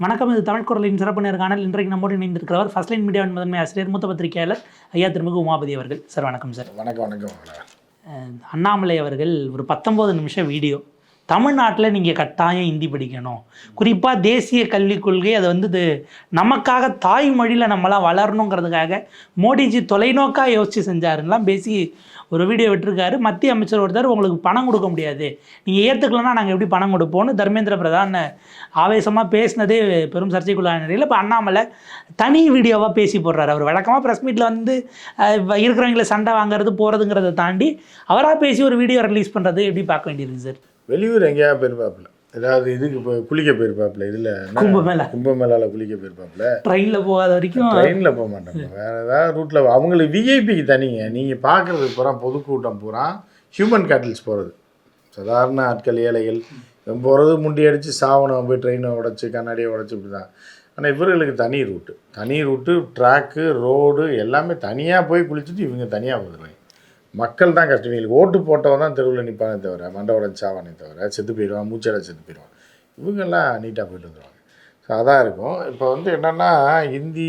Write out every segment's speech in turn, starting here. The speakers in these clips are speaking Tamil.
வணக்கம் இது தமிழ் குரலின் சிறப்பு நேர்காணல் இன்றைக்கு நம்மோடு இணைந்திருக்கிறவர் ஃபர்ஸ்ட் லைன் மீடியாவின் முதன்மை ஆசிரியர் மூத்த பத்திரிகையாளர் ஐயா திருமிகு உமாபதி அவர்கள். சார் வணக்கம் சார் வணக்கம் வணக்கம் அண்ணாமலை அவர்கள் ஒரு பத்தொம்போது நிமிஷம் வீடியோ. தமிழ்நாட்டில் நீங்கள் கட்டாயம் ஹிந்தி படிக்கணும். குறிப்பாக தேசிய கல்விக் கொள்கை அது வந்து இது நமக்காக தாய்மொழியில் நம்மளாம் வளரணுங்கிறதுக்காக மோடிஜி தொலைநோக்காக யோசித்து செஞ்சாருலாம் பேசி ஒரு வீடியோ விட்டுருக்காரு. மத்திய அமைச்சர் ஒருத்தர் உங்களுக்கு பணம் கொடுக்க முடியாது. நீங்கள் ஏற்றுக்கலன்னா நாங்கள் எப்படி பணம் கொடுப்போம்னு தர்மேந்திர பிரதான் ஆவேசமாக பேசினதே பெரும் சர்ச்சைக்குள்ளான நிலையில் இப்போ அண்ணாமலை தனி வீடியோவாக பேசி போடுறாரு. அவர் வழக்கமாக ப்ரெஸ் மீட்டில் வந்து அஹ், இருக்கிறவங்கள சண்டை வாங்குறது போகிறதுங்கிறத தாண்டி அவராக பேசி ஒரு வீடியோ ரிலீஸ் பண்ணுறது எப்படி பார்க்க வேண்டியிருக்கு சார் வெளியூர் எங்கேயா போயிருப்பாப்புல. ஏதாவது இதுக்கு போய் குளிக்க போயிருப்பாப்புல இதில் கும்பமேளா கும்பமேளால குளிக்க போயிருப்பாப்புல? ட்ரெயினில் போகாத வரைக்கும் ட்ரெயினில் போக மாட்டாங்க வேற ஏதாவது ரூட்டில் அவங்களுக்கு விஐபிக்கு தனிங்க. நீங்கள் பார்க்குறது பூரா பொதுக்கூட்டம் பூரா ஹியூமன் கேட்டல்ஸ் போகிறது சாதாரண ஆட்கள் ஏழைகள். போகிறது முண்டி அடித்து சாவனம் போய் ட்ரெயினை உடச்சி கண்ணாடியை உடச்சி இப்படி தான் ஆனால் இவர்களுக்கு தனி ரூட்டு. தனி ரூட்டு ட்ராக்கு ரோடு எல்லாமே தனியாக போய் குளிச்சுட்டு இவங்க தனியாக வந்துடுவாங்க மக்கள் தான் கஷ்டம். இவங்களுக்கு ஓட்டு போட்டவன் தான் தெருவில் நிற்பானே தவிர மண்டை உடச்சி தவிர செத்து போயிடுவான் மூச்சடை செத்து போயிடுவான். இவங்கெல்லாம் நீட்டாக போயிட்டு வந்துடுவாங்க ஸோ அதான் இருக்கும். இப்போ வந்து என்னென்னா ஹிந்தி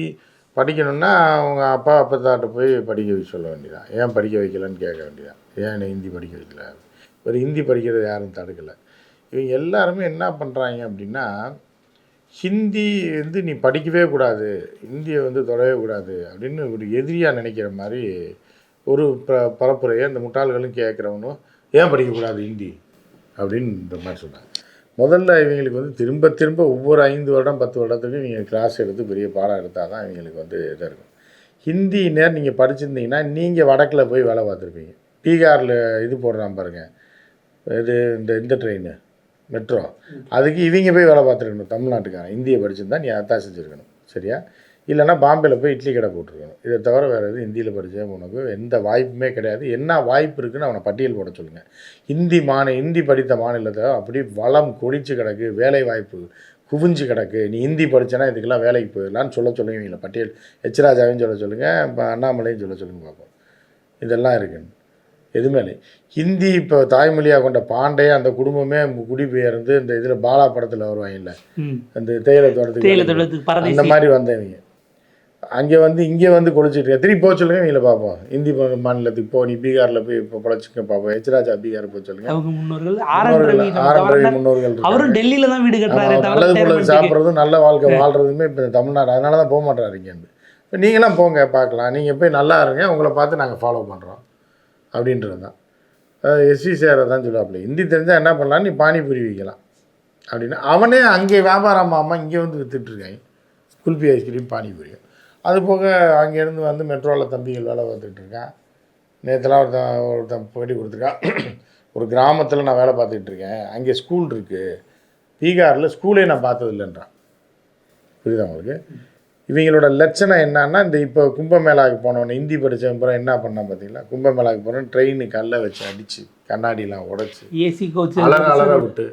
படிக்கணும்னா அவங்க அப்பா அப்பத்தாட்ட போய் படிக்க வைக்க சொல்ல வேண்டியதான் ஏன் படிக்க வைக்கலன்னு கேட்க வேண்டியதான் ஏன் என்னை ஹிந்தி படிக்க வைக்கல? ஒரு ஹிந்தி படிக்கிறது யாரும் தடுக்கலை. இவங்க எல்லாருமே என்ன பண்ணுறாங்க அப்படின்னா ஹிந்தி வந்து நீ படிக்கவே கூடாது ஹிந்தியை வந்து தொடவே கூடாது அப்படின்னு ஒரு எதிரியாக நினைக்கிற மாதிரி ஒரு ப பரப்புரையை அந்த முட்டாள்களும் கேட்குறவனும் ஏன் படிக்கக்கூடாது ஹிந்தி? அப்படின்ற மாதிரி சொன்னாங்க. முதல்ல இவங்களுக்கு வந்து திரும்ப திரும்ப ஒவ்வொரு ஐந்து வருடம் பத்து வருடத்துக்கும் நீங்கள் கிளாஸ் எடுத்து பெரிய பாடம் எடுத்தால் தான் இவங்களுக்கு வந்து இதாக இருக்கும். ஹிந்தி நேர் நீங்கள் படிச்சிருந்தீங்கன்னா நீங்கள் வடக்கில் போய் வேலை பார்த்துருப்பீங்க. பீகாரில் இது போடுறான் பாருங்கள் இது இந்த இந்த ட்ரெயின் மெட்ரோ அதுக்கு இவங்க போய் வேலை பார்த்துருக்கணும் தமிழ்நாட்டுக்காரன். இந்தியை படிச்சிருந்தா நீ அதான் செஞ்சுருக்கணும். சரியா? இல்லைன்னா பாம்பேயில் போய் இட்லி கடை போட்டிருக்கணும். இதை தவிர வேறு எதுவும் ஹிந்தியில் படித்தா உனக்கு எந்த வாய்ப்புமே கிடையாது. என்ன வாய்ப்பு இருக்குன்னு அவனை பட்டியல் போட சொல்லுங்கள் ஹிந்தி மாநில ஹிந்தி படித்த மாநிலத்தை அப்படி வளம் கொடிச்சு கிடக்கு வேலை வாய்ப்பு குவிஞ்சு கிடக்கு. நீ ஹிந்தி படிச்சேன்னா இதுக்கெல்லாம் வேலைக்கு போயிடலான்னு சொல்ல சொல்லுங்க இவங்களை பட்டியல். எச் ராஜாவையும் சொல்ல சொல்லுங்கள் இப்போ அண்ணாமலையும் சொல்ல சொல்லுங்க பார்ப்போம் இதெல்லாம் இருக்குன்னு. எதுவுமே இல்லை. ஹிந்தி இப்போ தாய்மொழியாக கொண்ட பாண்டே அந்த குடும்பமே குடிபெயர்ந்து இந்த இதில் பாலா படத்தில் வருவாங்கல்ல அந்த தேயிலை தோட்டத்துக்கு அந்த மாதிரி வந்தவங்க. அங்கே வந்து இங்கே வந்து குளிச்சுட்டு. திருப்பி போக சொல்லுங்க இவங்கள பார்ப்போம். இந்தி மாநிலத்துக்கு போ நீ பீகாரில் போய் இப்போ பொழைச்சிக்க பார்ப்போம். எச் ராஜா பீகார் போக சொல்லுங்க. அவங்க முன்னோர்கள் ஆரம்ப முன்னோர்கள். அவரும் டெல்லியில தான் வீடு கட்டுறாரு நல்லது தேர்மெண்ட்டுக்கு. சாப்பிட்றதும் நல்ல வாழ்க்கை வாழ்றதுமே இப்போ தமிழ்நாடு. அதனால தான் போக மாட்டாரு இங்கேருந்து இப்போ நீங்களாம் போங்க பார்க்கலாம். நீங்கள் போய் நல்லா இருங்க உங்களை பார்த்து நாங்கள் ஃபாலோ பண்ணுறோம் அப்படின்றது தான். எஸ்வி சேரை தான் சொல்லுவாப்புல ஹிந்தி தெரிஞ்சால் என்ன பண்ணலாம் நீ பானிபூரி விற்கலாம் அப்படின்னு. அவனே அங்கே வியாபாரம் அம்மா இங்கே வந்து வித்துட்ருக்காங்க குல்பி ஐஸ்கிரீம் பானிபூரி. அது போக அங்கேருந்து வந்து மெட்ரோவில் தம்பிகள் வேலை இருக்கான் நேற்றுலாம் ஒருத்தன் ஒருத்தன் பேட்டி கொடுத்துருக்கான் ஒரு கிராமத்தில் நான் வேலை பார்த்துக்கிட்டு இருக்கேன். அங்கே ஸ்கூல் இருக்குது பீகாரில் ஸ்கூலே நான் பார்த்தது இல்லைன்றான் புரியுதா உங்களுக்கு? இவங்களோட லட்சணம் என்னன்னா இந்த இப்போ கும்பமேளாவுக்கு போனவொடனே ஹிந்தி படித்தவன் பிறகு என்ன பண்ணான் பார்த்தீங்களா? கும்பமேளாவுக்கு போனோம் ட்ரெயின் கல்லை வச்சு அடித்து கண்ணாடிலாம் உடைச்சி ஏசி கோச் அலற அலற விட்டு.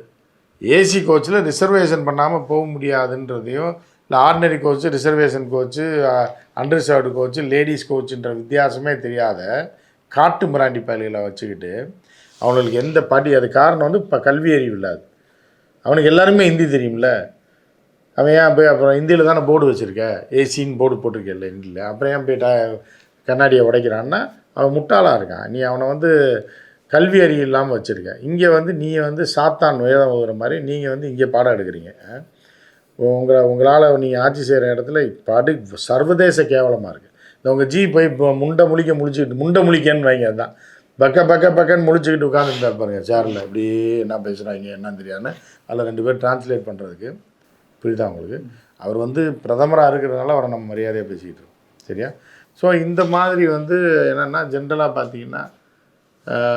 ஏசி கோச்சில் ரிசர்வேஷன் பண்ணாமல் போக முடியாதுன்றதையும் இந்த ordinary coach reservation coach unreserved coach ladies கோச்சுன்ற வித்தியாசமே தெரியாத காட்டு மிராண்டி பயல்களை வச்சுக்கிட்டு அவங்களுக்கு எந்த படி அது காரணம் வந்து இப்போ கல்வி அறிவு இல்லாது. அவனுக்கு எல்லாருமே ஹிந்தி தெரியும்ல. அவன் ஏன் போய் அப்புறம் ஹிந்தியில் தானே போர்டு வச்சுருக்க? ஏசின்னு போர்டு போட்டிருக்கல ஹிந்தியில். அப்புறம் ஏன் போய் கண்ணாடியை உடைக்கிறான்னா அவன் முட்டாளாக இருக்கான். நீ அவனை வந்து கல்வி அறிவு இல்லாமல் வச்சுருக்க. இங்கே வந்து நீ வந்து சாத்தான் வேதம் ஓதுற மாதிரி நீங்கள் வந்து இங்கே பாடம் எடுக்கிறீங்க. உங்களை உங்களால் நீங்கள் ஆட்சி செய்கிற இடத்துல படு சர்வதேச கேவலமாக இருக்குது இந்த உங்கள் ஜி போய் இப்போ முண்டை முழிக்க முழிச்சுக்கிட்டு முண்டை முழிக்கன்னு வைங்க அதுதான் பக்க பக்க பக்கன்னு முழிச்சுக்கிட்டு உட்காந்துருந்தார் பாருங்க சேரில் இப்படி என்ன பேசுகிறாங்க என்னன்னு தெரியாதுன்னு அதில் ரெண்டு பேர் டிரான்ஸ்லேட் பண்ணுறதுக்கு புரியுதா உங்களுக்கு? அவர் வந்து பிரதமராக இருக்கிறதுனால அவரை நம்ம மரியாதையாக பேசிக்கிட்டு இருக்கோம். சரியா? ஸோ இந்த மாதிரி வந்து என்னென்னா ஜென்ரலாக பார்த்தீங்கன்னா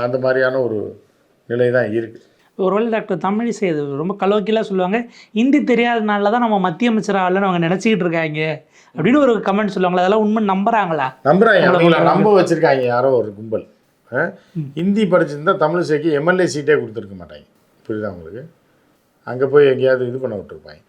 அந்த மாதிரியான ஒரு நிலை தான் இருக்குது ஒருவேளை டாக்டர் தமிழிசை இது ரொம்ப கலோக்கியலாக சொல்லுவாங்க. ஹிந்தி தெரியாதனால தான் நம்ம மத்திய அமைச்சர் ஆகலன்னு அவங்க நினச்சிக்கிட்டு இருக்காங்க. அப்படின்னு ஒரு கமெண்ட் சொல்லுவாங்களா அதெல்லாம் உண்மை நம்புறாங்களா? நம்புறாங்க. நம்ப வச்சுருக்காங்க யாரோ ஒரு கும்பல்? ஹிந்தி படிச்சிருந்தா தமிழிசைக்கு எம்எல்ஏ சீட்டே கொடுத்துருக்க மாட்டாங்க. புரியுதா உங்களுக்கு? அங்கே போய் எங்கேயாவது இது பண்ண விட்டுருப்பாங்க.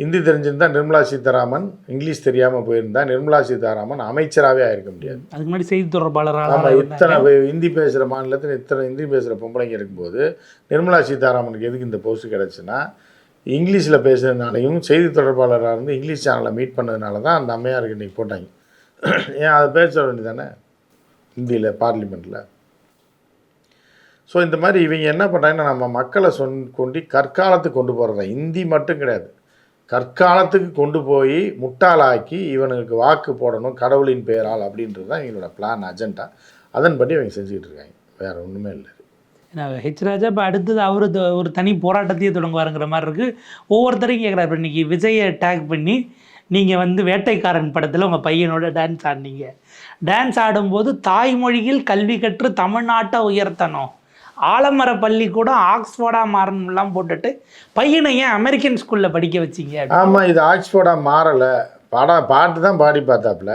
ஹிந்தி தெரிஞ்சிருந்தா நிர்மலா சீதாராமன் இங்கிலீஷ் தெரியாமல் போயிருந்தா நிர்மலா சீதாராமன் அமைச்சராகவே ஆயிருக்க முடியாது. அதுக்கு முன்னாடி செய்தி தொடர்பாளராக ஆமாம் இத்தனை ஹிந்தி பேசுகிற மாநிலத்தில் இத்தனை ஹிந்தி பேசுகிற பொம்பளைங்க இருக்கும்போது நிர்மலா சீதாராமனுக்கு எதுக்கு இந்த போஸ்ட் கிடச்சுன்னா இங்கிலீஷில் பேசுறதுனாலையும் செய்தி தொடர்பாளராக இருந்து இங்கிலீஷ் சேனலை மீட் பண்ணதுனால தான் அந்த அம்மையாருக்கு இன்றைக்கி போட்டாங்க. ஏன் அதை பேச வேண்டியதானே இந்தியில் பார்லிமெண்ட்டில் ஸோ இந்த மாதிரி இவங்க என்ன பண்ணுறாங்கன்னா நம்ம மக்களை சொன் கொண்டு கற்காலத்துக்கு கொண்டு போகிறதா இந்தி மட்டும் கிடையாது. கற்காலத்துக்கு கொண்டு போய் முட்டாளாக்கி இவனுக்கு வாக்கு போடணும் கடவுளின் பெயரால் அப்படின்றது தான் எங்களோட பிளான் அஜெண்டா அதன்படி இவங்க செஞ்சுக்கிட்டு இருக்காங்க. வேறு ஒன்றுமே இல்லை ஏன்னா ஹெச் ராஜா இப்போ அடுத்தது அவர் ஒரு தனி போராட்டத்தையே தொடங்குவாருங்கிற மாதிரி இருக்குது ஒவ்வொருத்தரையும் கேட்குறாரு இப்போ இன்றைக்கி விஜயை டேக் பண்ணி நீங்கள் வந்து வேட்டைக்காரன் படத்தில் உங்கள் பையனோட டான்ஸ் ஆடினீங்க. டான்ஸ் ஆடும்போது தாய்மொழியில் கல்வி கற்று தமிழ்நாட்டை உயர்த்தணும். ஆலமர பள்ளிக்கூடம் ஆக்ஸ்ஃபோர்டாக மாறணும்லாம் போட்டுட்டு பையனை ஏன் அமெரிக்கன் ஸ்கூலில் படிக்க வச்சீங்க ஆமாம் இது ஆக்ஸ்போர்டாக மாறலை. பாடம் பாட்டு தான் பாடி பார்த்தாப்புல.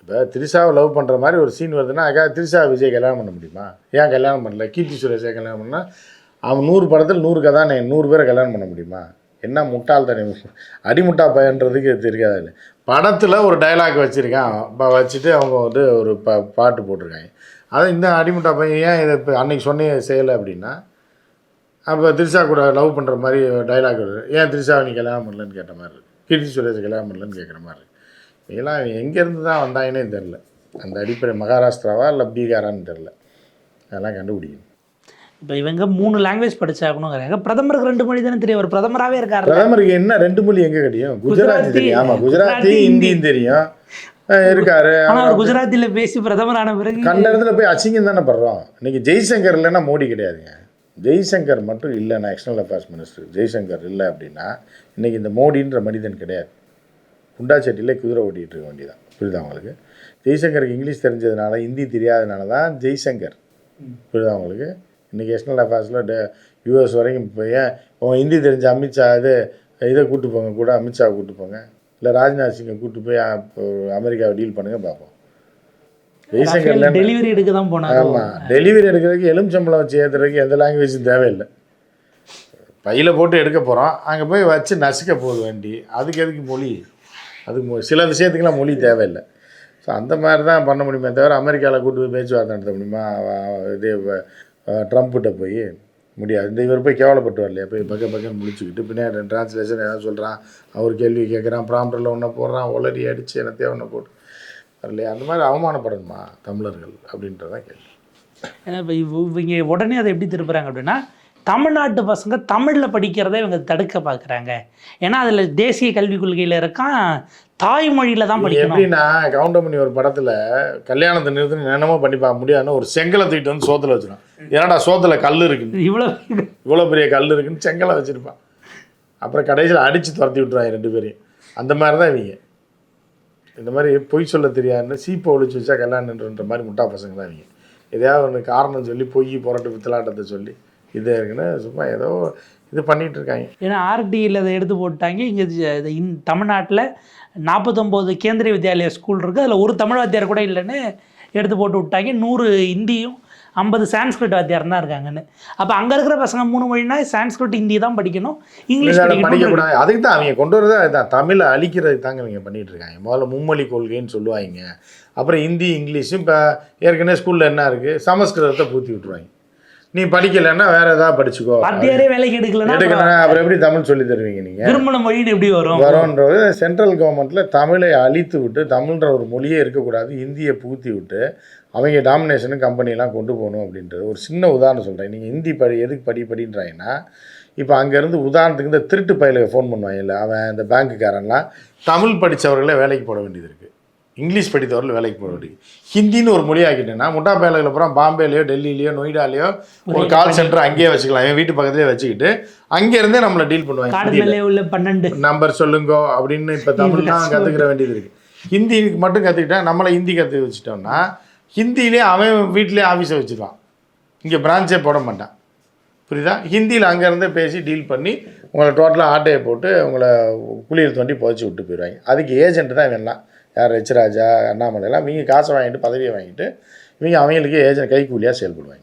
இப்போ திரிஷாவை லவ் பண்ணுற மாதிரி ஒரு சீன் வருதுன்னா அதுக்காக திரிஷா விஜய் கல்யாணம் பண்ண முடியுமா? ஏன் கல்யாணம் பண்ணல? கீர்த்தி சுரேஷை கல்யாணம் பண்ணா அவன் நூறு படத்தில் நூறு கதானே நூறு பேரை கல்யாணம் பண்ண முடியுமா? என்ன முட்டாள் தனி அடிமுட்டா பையன்றதுக்கு தெரியாது இல்லை. படத்தில் ஒரு டைலாக் வச்சுருக்கான். வச்சுட்டு அவங்க வந்து ஒரு ப பாட்டு போட்டிருக்காங்க. அதை இந்த அடிமுட்டா பையன் ஏன் இதை இப்போ அன்னைக்கு சொன்னே செய்யலை அப்படின்னா அப்போ திரிஷா கூட லவ் பண்ணுற மாதிரி டைலாக் ஏன் திரிஷாவை நீ கல்யாணம் பண்ணலன்னு கேட்ட மாதிரி இருக்கு. கீர்த்தி சுரேஷ் கல்யாணம் பண்ணலன்னு கேட்குற மாதிரி இருக்கு. இதெல்லாம் எங்கேருந்து தான் வந்தாங்கன்னே தெரில அந்த அடிப்படை மகாராஷ்டிராவா இல்லை பீகாரான்னு தெரில அதெல்லாம் கண்டுபிடிக்கணும். இப்போ இவங்க மூணு லாங்குவேஜ் படிச்சாகணுங்கிறாங்க பிரதமருக்கு ரெண்டு மொழி தானே தெரியும். அவர் பிரதமராகவே இருக்காரு பிரதமருக்கு என்ன ரெண்டு மொழி எங்கே கிடைக்கும் குஜராத்தி தெரியும். ஆமாம் குஜராத்தி ஹிந்தியும் தெரியும். இருக்காரு. ஆனால் அவர் குஜராத்தியில் பேசி பிரதமரான பிறகு கண்ட இடத்துல போய் அசிங்கம் தானே படுறோம். இன்னைக்கு ஜெய்சங்கர் இல்லைன்னா மோடி கிடையாதுங்க ஜெய்சங்கர் மட்டும் இல்லைன்னா எக்ஸ்டர்னல் அஃபேர்ஸ் மினிஸ்டர் ஜெய்சங்கர் இல்லை அப்படின்னா இன்னைக்கு இந்த மோடின்ற மனிதன் கிடையாது. குண்டா செட்டியில் குதிரை ஓட்டிகிட்டு இருக்க வேண்டியதான் புரியுதா உங்களுக்கு? ஜெய்சங்கருக்கு இங்கிலீஷ் தெரிஞ்சதுனால ஹிந்தி தெரியாதனால தான் ஜெய்சங்கர். புரியுதா உங்களுக்கு? இன்றைக்கி எக்ஸ்டர்னல் அஃபேர்ஸில் யூஎஸ் வரைக்கும் ஏன் உங்கள் ஹிந்தி தெரிஞ்ச அமித்ஷா இது இதை கூட்டு போங்க கூட அமித்ஷாவை கூட்டு போங்க. இல்லை ராஜ்நாத் சிங்கை கூட்டு போய் அமெரிக்காவை டீல் பண்ணுங்க பார்ப்போம். ஜெய்சங்கர் டெலிவரி எடுக்க தான் போனாரு? ஆமாம் டெலிவரி எடுக்கிறதுக்கு எலுமிச்சம்பளம் வச்சு ஏற்றுறதுக்கு எந்த லாங்குவேஜும் தேவையில்லை. பையில் போட்டு எடுக்க போகிறோம் அங்கே போய் வச்சு நசுக்க போகுது வண்டி. அதுக்கு எதுக்கு மொழி? அதுக்கு சில விஷயத்துக்கெல்லாம் மொழி தேவையில்லை. ஸோ அந்த மாதிரி தான் பண்ண முடியுமே தவிர அமெரிக்காவில் கூட்டு போய் பேச்சுவார்த்தை நடத்த முடியுமா? இதே ட்ரம்ப்கிட்ட போய். முடியாது. இந்த இவர் போய் கேவலப்பட்டு வரலையா போய் பக்க பக்கம் முடிச்சுக்கிட்டு பின்னாடி ட்ரான்ஸ்லேஷன் ஏதாவது சொல்கிறான் அவர் கேள்வி கேட்குறான் ப்ராம்ப்டரில் ஒன்றை போடுறான் ஒளரி அடித்து என்னத்தையோ ஒன்று போட்டு. வரலையா அந்த மாதிரி அவமானப்படணுமா தமிழர்கள் அப்படின்றதான் கேள்வி. ஏன்னா இப்போ இவங்க உடனே அதை எப்படி திருப்புறாங்க அப்படின்னா தமிழ்நாட்டு பசங்க தமிழில் படிக்கிறத இவங்க தடுக்க பார்க்குறாங்க. ஏன்னா அதில் தேசிய கல்விக் கொள்கையில் இருக்கான் தாய்மொழியில் தான் படிக்கணும். எப்படின்னா கவுண்டமணி ஒரு படத்துல கல்யாணத்தை நிறுத்தி என்னமோ பண்ணி பார்க்க முடியாதுன்னு ஒரு செங்கலை தூக்கிட்டு வந்து சோத்துல வச்சிடும் என்னடா சோத்துல கல் இருக்குன்னு. இவ்வளோ இவ்வளோ பெரிய கல் இருக்குன்னு செங்கலை வச்சிருப்பான் அப்புறம் கடைசியில் அடிச்சு துரத்தி விட்டுருவாங்க ரெண்டு பேரையும். அந்த மாதிரி தான் இவங்க. இந்த மாதிரி பொய் சொல்ல தெரியாதுன்னு சீப்பை ஒழிச்சு வச்சா கல்யாணன்ற மாதிரி முட்டா பசங்க தான் இவங்க. எதையாவது ஒன்று காரணம் சொல்லி பொய் புரட்டு பித்தலாட்டத்தை சொல்லி இது இருக்குன்னு சும்மா ஏதோ இது பண்ணிட்டு இருக்காங்க ஏன்னா ஆர்டியில் அதை எடுத்து போட்டாங்க. இங்கே இன் தமிழ்நாட்டில் நாற்பத்தொம்போது கேந்திரிய வித்யாலயா ஸ்கூல் இருக்குது அதில் ஒரு தமிழ் வாத்தியார் கூட இல்லைன்னு எடுத்து போட்டு விட்டாங்க. நூறு ஹிந்தியும் ஐம்பது சான்ஸ்கிரிட் வாத்தியார் தான் இருக்காங்கன்னு. அப்போ அங்கே இருக்கிற பசங்க மூணு மொழினா சான்ஸ்கிரிட் ஹிந்தி தான் படிக்கணும். இங்கிலீஷ் படிக்கக்கூடாது அதுக்கு தான் அவங்க கொண்டு வரதே அதுதான் தமிழை அழிக்கிறதுக்கு தாங்க இவங்க பண்ணிட்டு இருக்காங்க முதல்ல மும்மொழி கொள்கைன்னு சொல்லுவாங்க. அப்புறம் ஹிந்தி இங்கிலீஷும் இப்போ ஏற்கனவே ஸ்கூலில் என்ன இருக்குது சமஸ்கிருதத்தை பூத்தி விட்டுருவாங்க. நீ படிக்கலைன்னா வேற ஏதாவது படிச்சுக்கோ. வாத்தியாரே வேலைக்கு எடுக்கலன்னா எடுக்கணும் அப்புறம் எப்படி தமிழ் சொல்லி தருவீங்க நீங்கள் திருமண மொழின்னு எப்படி வரும்? வரோன்றது சென்ட்ரல் கவர்மெண்ட்டில் தமிழை அழித்து விட்டு தமிழ்ன்ற ஒரு மொழியே இருக்கக்கூடாது இந்தியை பூத்தி விட்டு அவங்க டாமினேஷனு கம்பெனியெல்லாம் கொண்டு போகணும் அப்படின்றது. ஒரு சின்ன உதாரணம் சொல்கிறேன் நீங்கள் ஹிந்தி படி எதுக்கு படி படின்றாங்கன்னா இப்போ அங்கேருந்து உதாரணத்துக்கு இந்த திருட்டு பயிலுக்கு ஃபோன் பண்ணுவாங்கல்ல அவன் இந்த பேங்க்குக்காரன்லாம் தமிழ் படித்தவர்களே வேலைக்கு போட வேண்டியது இருக்குது இங்கிலீஷ் படித்தவர்கள் வேலைக்கு போட வேண்டியது ஹிந்தின்னு ஒரு மொழி ஆக்கிட்டேன்னா முட்டா பயலுகளை அப்புறம் பாம்பேலையோ டெல்லியிலையோ நொய்டாலையோ ஒரு கால் சென்டர் அங்கேயே வச்சுக்கலாம். என் வீட்டு பக்கத்துலேயே வச்சுக்கிட்டு அங்கேருந்தே நம்மளை டீல் பண்ணுவாங்க. உள்ள பன்னெண்டு. நம்பர் சொல்லுங்கோ அப்படின்னு இப்போ தமிழ்லாம் கற்றுக்கிற வேண்டியது இருக்கு. ஹிந்தி மட்டும் கற்றுக்கிட்டா நம்மளை ஹிந்தி கற்று வச்சுட்டோம்னா ஹிந்தியிலே அவன் வீட்டிலே ஆஃபீஸை வச்சுருவான் இங்கே பிரான்ச்சே போட மாட்டான். புரியுதா? ஹிந்தியில் அங்கேருந்தே பேசி டீல் பண்ணி உங்களை டோட்டலாக ஆட்டையை போட்டு உங்களை குளியல் தோண்டி புதைச்சி விட்டு போயிடுவாங்க. அதுக்கு ஏஜென்ட் தான் இவன்லாம். யார் ரெச்சராஜா அண்ணாமலைலாம் இவங்க காசை வாங்கிட்டு பதவியை வாங்கிட்டு இவங்க அவங்களுக்கு ஏஜென்ட் கைக்கூலியாக செயல்படுவாங்க.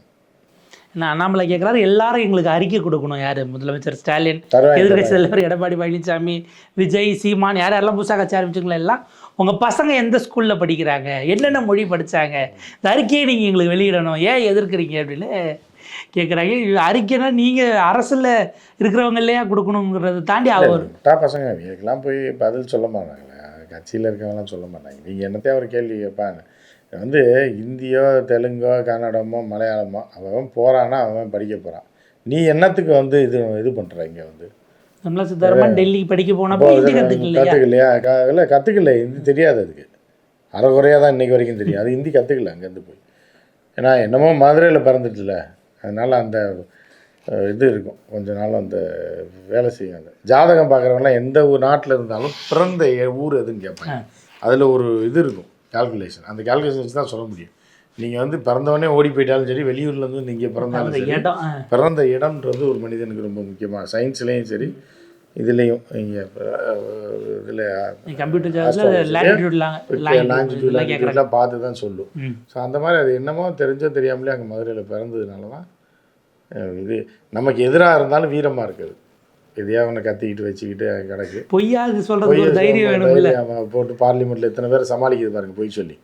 நான் அண்ணாமலை கேட்குறாரு எல்லாரும் எங்களுக்கு அறிக்கை கொடுக்கணும். யார்? முதலமைச்சர் ஸ்டாலின் எதிர்கட்சி தலைவர் எடப்பாடி பழனிசாமி விஜய் சீமான் யார் யாரெல்லாம் புதுசாக கட்சி ஆரம்பிச்சுங்களோ எல்லாம்? உங்கள் பசங்க எந்த ஸ்கூலில் படிக்கிறாங்க? என்னென்ன மொழி படித்தாங்க இந்த அறிக்கையை நீங்கள் எங்களுக்கு வெளியிடணும். ஏன் எதிர்க்கிறீங்க அப்படின்னு கேட்குறாங்க அறிக்கைனா நீங்கள் அரசில் இருக்கிறவங்க இல்லையா கொடுக்கணுங்கிறத தாண்டி அவர் பசங்க இவங்களுக்கெல்லாம் போய் பதில் சொல்ல மாட்டாங்களே கட்சியில் இருக்கவங்களாம் சொல்ல மாட்டாங்க. நீங்கள் என்னத்தையும் அவர் கேள்வி கேட்பாங்க வந்து இந்தியோ தெலுங்கோ கன்னடமோ மலையாளமோ அவன் போகிறான்னா அவன் படிக்க போகிறான் நீ என்னத்துக்கு வந்து இது இது பண்ணுற இங்கே வந்து? நிர்மலா சீதாராமன் டெல்லிக்கு படிக்க போனப்போ ஹிந்தி கற்றுக்கலையா இல்லை கற்றுக்கல ஹிந்தி தெரியாது அதுக்கு. அரைகுறையாக தான் இன்னைக்கு வரைக்கும் தெரியும். அது ஹிந்தி கற்றுக்கல அங்கேருந்து போய். ஏன்னா என்னமோ மதுரையில் பிறந்துட்டுல. அதனால் அந்த இது இருக்கும். கொஞ்ச நாள் அந்த வேலை செய்யும் அது ஜாதகம் பார்க்குறவங்களாம் எந்த ஊர் நாட்டில் இருந்தாலும் பிறந்த ஊர் எதுன்னு கேட்பாங்க. அதில் ஒரு இது இருக்கும் கால்குலேஷன் அந்த கால்குலேஷன் வச்சு தான் சொல்ல முடியும். நீங்கள் வந்து பிறந்தவொடனே ஓடி போயிட்டாலும் சரி வெளியூர்லேருந்து இங்கே பிறந்தாலும் சரி. பிறந்த இடம்ன்றது ஒரு மனிதனுக்கு ரொம்ப முக்கியமாக சயின்ஸ்லேயும் சரி இதுலேயும் இங்கே இதில் லாங்கிடியூட்லாம் பார்த்து தான் சொல்லும். ஸோ அந்த மாதிரி அது என்னமோ தெரிஞ்சோ தெரியாமலே அங்கே மதுரையில் பிறந்ததுனால தான் இது நமக்கு எதிராக இருந்தாலும் வீரமாக இருக்குது. எதையா அவனை கத்திக்கிட்டு வச்சுக்கிட்டு கிடக்கு. பொய்யா இது ஒரு தைரியம் அவன் போட்டு பார்லிமெண்ட்டில் எத்தனை பேர் சமாளிக்குது பாருங்க பொய் சொல்லி.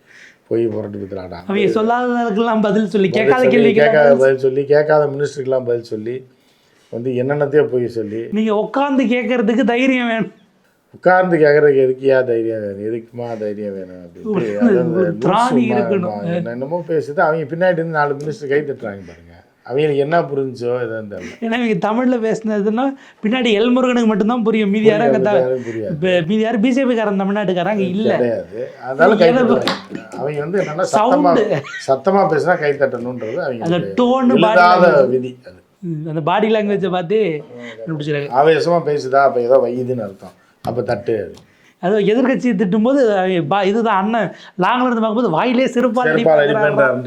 பொய் புரட்டு பித்துறாடா அவங்க சொல்லாததுக்கெல்லாம் பதில் சொல்லி கேட்காத கேள்வி கேட்காத பதில் சொல்லி கேட்காத மினிஸ்டருக்கெல்லாம் பதில் சொல்லி வந்து என்னென்னத்தையோ பொய் சொல்லி. நீங்கள் உட்காந்து கேட்கறதுக்கு தைரியம் வேணும். உட்கார்ந்து கேட்குறதுக்கு எதுக்கியா தைரியம் வேணும்? எதுக்குமா தைரியம் வேணும் அப்படின்ட்டு அதாவது ஒரு திராணி லூசுமா, இருக்கணும். ஆமா, என்ன- என்னமோ பேசுது. அவங்க பின்னாடி இருந்து நாலு மினிஸ்டர் கை தட்டுறாங்க பாருங்க. அவங்களுக்கு என்ன புரிஞ்சோ தெரியல. ஏன்னா இவங்க தமிழில் பேசுனதுன்னா பின்னாடி எல்முருகனுக்கு மட்டும்தான் புரியும். மீதி யாரும் மீதி யாரும் பிஜேபிக்காரன் தமிழ்நாட்டுக்காரங்க இல்லை. அதனால அவங்க வந்து என்னன்னா சத்தமா சத்தமா பேசினா கை தட்டணுன்றது அந்த அவங்க டோனு எழுதாத விதி அது. அந்த பாடி லாங்குவேஜை பார்த்து கண்டுபிடிச்சிருக்காங்க. ஆவேசமா பேசுதா அப்ப ஏதோ வையுதுன்னு அர்த்தம். அப்ப தட்டு அது எதிர்கட்சியை திட்டும்போது பா- இதுதான் அண்ணன். லாங்கில் இருந்து பார்க்கும்போது வாயிலே சிறப்பாக அடிப்பேன்ற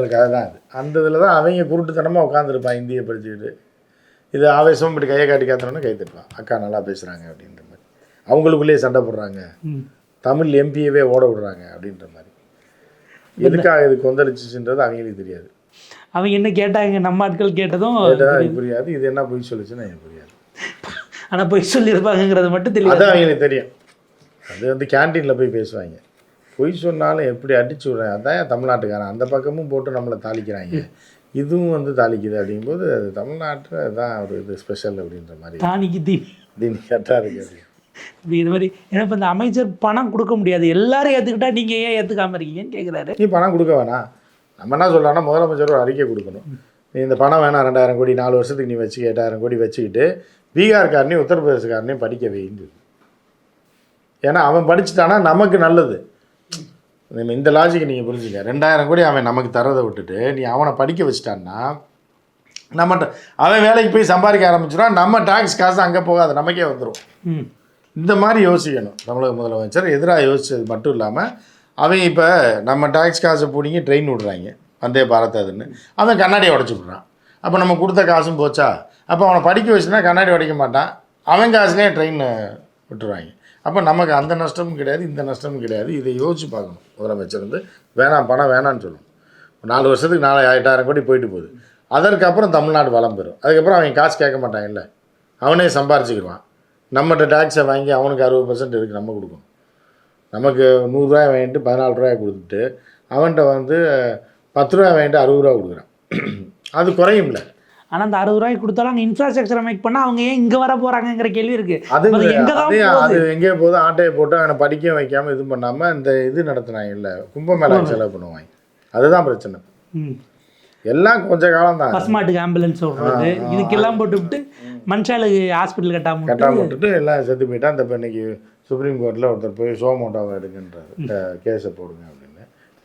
கதை தான் அது அந்த இதில் தான் அவங்க குருட்டுத்தனமாக உட்காந்துருப்பான் இந்தியை படிச்சுக்கிட்டு இது ஆவேசம் இப்படி கையை காட்டி காத்துறோன்னு கை தட்டுவான். அக்கா நல்லா பேசுகிறாங்க அப்படின்ற மாதிரி. அவங்களுக்குள்ளேயே சண்டை போடுறாங்க. தமிழ் எம்பியவே ஓட விடுறாங்க அப்படின்ற மாதிரி. எதுக்காக இது கொந்தளிச்சுன்றது அவங்களுக்கு தெரியாது. அவங்க என்ன கேட்டாங்க? நம்ம ஆட்கள் கேட்டதும் புரியாது. இது என்ன பொய் சொல்லுச்சுன்னு எனக்கு புரியாது. ஆனால் போய் சொல்லியிருப்பாங்கங்கிறது மட்டும் தெரியும் அது அவங்களுக்கு தெரியும். அது வந்து கேன்டீனில் போய் பேசுவாங்க. பொய் சொன்னாலும் எப்படி அடிச்சு விடுறேன்? அதான் தமிழ்நாட்டுக்காரன். அந்த பக்கமும் போட்டு நம்மளை தாளிக்கிறாங்க. இதுவும் வந்து தாளிக்குது அப்படிங்கும்போது அது தமிழ்நாட்டில் தான் ஒரு இது ஸ்பெஷல் அப்படின்ற மாதிரி. தானிக்கு தீ அப்படின்னு கரெக்டாக இருக்கு அப்படி இப்படி இது மாதிரி ஏன்னா இப்போ இந்த அமைச்சர் பணம் கொடுக்க முடியாது. எல்லாரும் ஏற்றுக்கிட்டா நீங்கள் ஏன் ஏற்றுக்காம இருக்கீங்கன்னு கேட்குறாரு நீ பணம் கொடுக்க வேணாம். நம்ம என்ன சொல்கிறோன்னா முதலமைச்சர் ஒரு அறிக்கை கொடுக்கணும். நீ இந்த பணம் வேணாம் ரெண்டாயிரம் கோடி நாலு வருஷத்துக்கு நீ வச்சு எட்டாயிரம் கோடி வச்சுக்கிட்டு பீகார்காரனையும் உத்தரப்பிரதேசக்காரனையும் படிக்க வைந்து ஏன்னா அவன் படிச்சுட்டானா நமக்கு நல்லது. நம்ம இந்த லாஜிக்கை நீங்கள் புரிஞ்சுக்க ரெண்டாயிரம் கோடி அவன் நமக்கு தரதை விட்டுட்டு நீ அவனை படிக்க வச்சுட்டான்னா நம்மகிட்ட அவன் வேலைக்கு போய் சம்பாதிக்க ஆரம்பிச்சிடான் நம்ம டாக்ஸ் காசு அங்கே போகாது நமக்கே வந்துடும் இந்த மாதிரி யோசிக்கணும். தமிழக முதலமைச்சர் எதிராக யோசிச்சது மட்டும் இல்லாமல் அவன் இப்போ நம்ம டாக்ஸ் காசை பிடிங்கி ட்ரெயின் விடுறாங்க. வந்தே பாரத் அதுன்னு. அவன் கண்ணாடியை உடச்சி விட்றான். அப்போ நம்ம கொடுத்த காசும் போச்சா? அப்போ அவனை படிக்க வச்சுனா கண்ணாடி உடைக்க மாட்டான். அவன் காசுலேயே ட்ரெயின் விட்டுருவாங்க. அப்போ நமக்கு அந்த நஷ்டமும் கிடையாது இந்த நஷ்டமும் கிடையாது. இதை யோசிச்சு பார்க்கணும். முதலமைச்சர் வந்து வேணாம் பணம் வேணான்னு சொல்லணும் நாலு வருஷத்துக்கு நாலு எட்டாயிரம் கோடி போயிட்டு போகுது. அதற்கப்புறம் தமிழ்நாடு வளம் பெறும். அதுக்கப்புறம் அவன் காசு கேட்க மாட்டாங்கல்ல அவனே சம்பாரிச்சுக்கிடுவான் நம்மகிட்ட டேக்ஸை வாங்கி அவனுக்கு அறுபது பர்சன்ட் இருக்குது நம்ம கொடுக்கணும். நமக்கு நூறுரூவா வாங்கிட்டு பதினாலு ரூபாய் கொடுத்துட்டு அவன்கிட்ட வந்து பத்து ரூபாய் வாங்கிட்டு அறுபது ரூபா கொடுக்குறான். அது குறையும்ல. ஆனால் அந்த அறுபது ரூபாய்க்கு கொடுத்தாலும் அங்கே இன்ஃப்ராஸ்ட்ரக்சரை மேக் பண்ணால் அவங்க ஏன் இங்கே வர போகிறாங்கங்கிற கேள்வி இருக்கு. அது எங்கே தான் அதே எங்கேயோ போதும் ஆட்டையை போட்டு அவனை படிக்க வைக்காம இது பண்ணாமல் இந்த இது நடத்துனாங்க இல்லை கும்பமேளா. செலவு பண்ணுவாங்க. அதுதான் பிரச்சனை. எல்லாம் கொஞ்ச காலம் தான். பசுமாட்டுக்கு ஆம்புலன்ஸ் விடுறது இதுக்கெல்லாம் போட்டுவிட்டு மனுஷாளுக்கு ஹாஸ்பிட்டல் கட்டாம கட்டாம விட்டுட்டு எல்லாம் செத்து போயிட்டா அந்த இப்போ இன்னைக்கு சுப்ரீம் கோர்ட்டில் ஒருத்தர் போய் சோமோட்டாவை எடுக்கின்றாரு கேஸை போடுங்க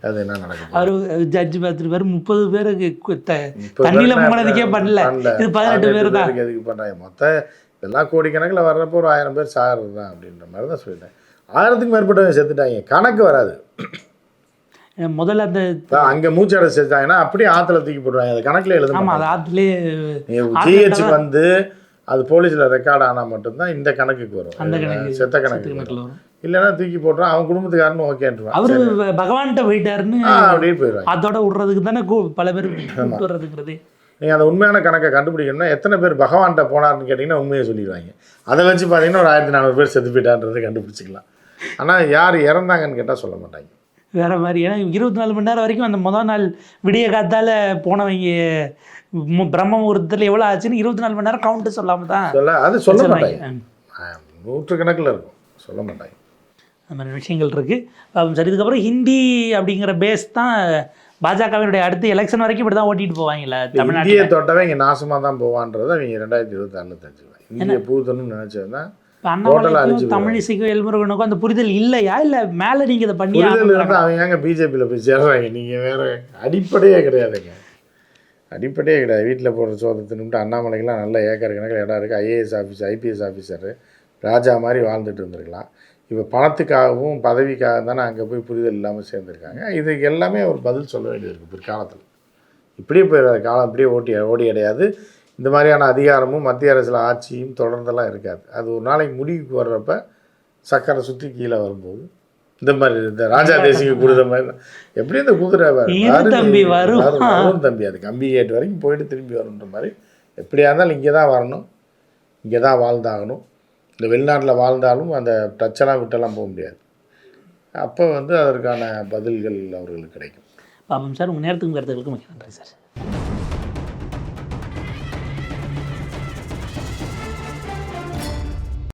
அது என்ன நடக்குது? அவர் ஜட்ஜி பார்த்துட்டு பேர் முப்பது பேருக்கு தண்ணியில முங்கினதுக்கே பண்ணல. இது பதினெட்டு பேர் தான் எதுக்கு பண்ணுறாங்க மொத்தம் இதெல்லாம் கோடிக்கணக்கில் வர்றப்போ ஒரு ஆயிரம் பேர் சாகிறது தான் அப்படின்ற மாதிரி தான் சொல்லிட்டேன். ஆயிரத்துக்கு மேற்பட்டவங்க செத்துட்டாங்க. கணக்கு வராது. முதல்ல அந்த அங்கே மூச்சடை செத்தாங்கன்னா அப்படியே ஆற்றுல தூக்கி போடுவாங்க அது கணக்கில் எழுத ஆமா அது ஆத்துலேயே ஜிஹெச் வந்து அது போலீஸில் ரெக்கார்ட் ஆனால் மட்டும்தான் இந்த கணக்குக்கு வரும். அந்த கணக்கு செத்த கணக்கு வரும். இல்லைன்னா தூக்கி போட்டுறான் அவன் குடும்பத்துக்காரன்னு ஓகேன்றான் அவரு பகவான்கிட்ட போயிட்டாருன்னு ஆ அப்படின்னு போயிடுவாங்க. அதோட விடுறதுக்கு தானே பல பேர் வர்றதுங்கிறது. நீங்கள் அந்த உண்மையான கணக்கை கண்டுபிடிக்கணும்னா எத்தனை பேர் பகவான்கிட்ட போனார்னு கேட்டிங்கன்னா உண்மையை சொல்லிடுவாங்க. அதை வச்சு பார்த்தீங்கன்னா ஒரு ஆயிரத்தி நானூறு பேர் செத்து போயிட்டான்றதை கண்டுபிடிச்சிக்கலாம். ஆனால் யார் இறந்தாங்கன்னு கேட்டால் சொல்ல மாட்டாங்க. வேற மாதிரி ஏன்னா இருபத்தி நாலு மணி நேரம் வரைக்கும் அந்த முதல் நாள் விடிய காத்தால போனவங்க பிரம்ம முகூர்த்தத்தில் எவ்வளோ ஆச்சுன்னு இருபத்தி நாலு மணி நேரம் கவுண்ட் சொல்லாம தான் சொல்ல அது சொல்ல மாட்டாங்க. நூற்றுக்கணக்கில் இருக்கும். சொல்ல மாட்டாங்க. அந்த மாதிரி விஷயங்கள் இருக்குது சரி இதுக்கப்புறம் ஹிந்தி அப்படிங்கிற பேஸ் தான் பாஜகவினுடைய அடுத்து எலெக்ஷன் வரைக்கும் இப்படி தான் ஓட்டிட்டு போவாங்கல்ல இந்திய தமிழ்நாட்டில். தொட்டவன் இங்கே நாசமாக தான் போவான்றதை அவங்க ரெண்டாயிரத்தி இருபத்தாறில் தெரிஞ்சுக்கலாம் இந்திய பூத்தணும்னு நினச்சதுன்னா அண்ணாமலைக்கும் தமிழிசைக்கும் எல்முருகனுக்கும் அந்த புரிதல் இல்லையா? இல்லை மேலே நீங்கள் இதை பண்ணி அவங்க ஏங்க பிஜேபியில் போய் சேர்றாங்க. நீங்கள் வேற அடிப்படையே கிடையாதுங்க. அடிப்படையே கிடையாது. வீட்டில் போடுற சோதனை தின்னுட்டு அண்ணாமலைக்கெல்லாம் நல்ல ஏக்கர் கணக்கில் இடம் இருக்குது ஐஏஎஸ் ஆஃபீஸர் ஐபிஎஸ் ஆஃபீஸரு ராஜா மாதிரி வாழ்ந்துட்டு இருந்திருக்கலாம். இப்போ பணத்துக்காகவும் பதவிக்காக தானே அங்கே போய் புரிதல் இல்லாமல் சேர்ந்துருக்காங்க. இதுக்கு எல்லாமே ஒரு பதில் சொல்ல வேண்டியது இருக்குது பிற்காலத்தில். இப்படியே போயிடாது காலம் இப்படியே ஓட்டி ஓடி அடையாது இந்த மாதிரியான அதிகாரமும் மத்திய அரசில் ஆட்சியும் தொடர்ந்தெல்லாம் இருக்காது. அது ஒரு நாளைக்கு முடிவுக்கு வர்றப்ப சக்கரை சுற்றி கீழே வரும்போது இந்த மாதிரி இந்த ராஜா தேசிக்கு கொடுத்த மாதிரி. எப்படி இந்த குதிரை தம்பி, வரும். தம்பி அது கம்பி கேட் வரைக்கும் போயிட்டு திரும்பி வரும்ன்ற மாதிரி. எப்படியா இருந்தாலும் இங்கே தான் வரணும். இங்கே தான் வாழ்ந்தாகணும். இந்த வெளிநாட்டில் வாழ்ந்தாலும் அந்த டச்செல்லாம் விட்டெல்லாம் போக முடியாது. அப்போ வந்து அதற்கான பதில்கள் அவர்களுக்கு கிடைக்கும். பாப்போம் சார் உங்கள் நேரத்துக்கும் கருத்துக்களுக்கு மிக நன்றி சார்.